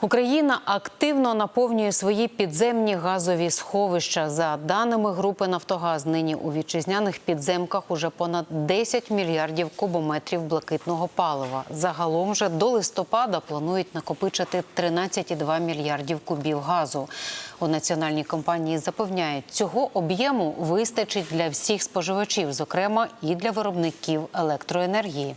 Україна активно наповнює свої підземні газові сховища. За даними групи Нафтогаз, нині у вітчизняних підземках уже понад 10 мільярдів кубометрів блакитного палива. Загалом же до листопада планують накопичити 13,2 мільярдів кубів газу. У національній компанії запевняють, цього об'єму вистачить для всіх споживачів, зокрема і для виробників електроенергії.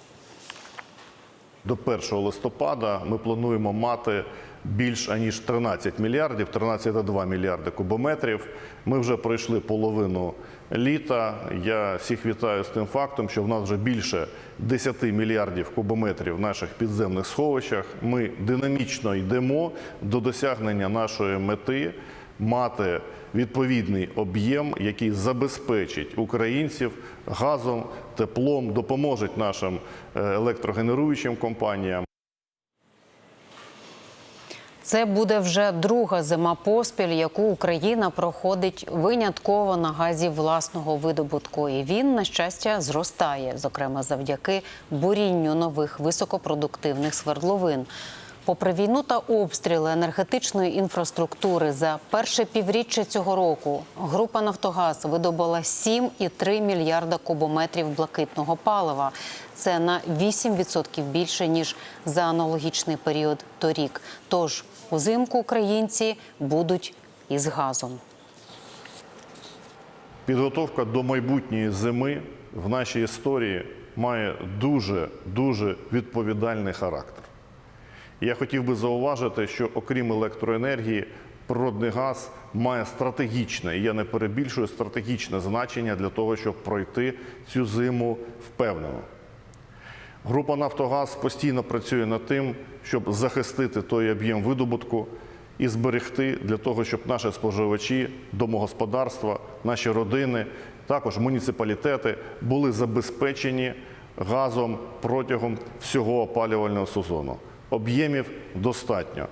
До 1 листопада ми плануємо мати більш аніж 13 мільярдів, 13,2 мільярди кубометрів. Ми вже пройшли половину літа. Я всіх вітаю з тим фактом, що в нас вже більше 10 мільярдів кубометрів в наших підземних сховищах. Ми динамічно йдемо до досягнення нашої мети мати відповідний об'єм, який забезпечить українців газом, теплом, допоможе нашим е, електрогенеруючим компаніям. Це буде вже друга зима поспіль, яку Україна проходить винятково на газі власного видобутку. І він, на щастя, зростає, зокрема завдяки бурінню нових високопродуктивних свердловин. Попри війну та обстріли енергетичної інфраструктури за перше півріччя цього року група Нафтогаз видобула 7,3 мільярда кубометрів блакитного палива. Це на 8% більше ніж за аналогічний період торік. Тож узимку українці будуть із газом. Підготовка до майбутньої зими в нашій історії має дуже дуже відповідальний характер. Я хотів би зауважити, що окрім електроенергії, природний газ має стратегічне, і я не перебільшую стратегічне значення для того, щоб пройти цю зиму впевнено. Група Нафтогаз постійно працює над тим, щоб захистити той об'єм видобутку і зберегти для того, щоб наші споживачі, домогосподарства, наші родини, також муніципалітети були забезпечені газом протягом всього опалювального сезону. Об'ємів достатньо.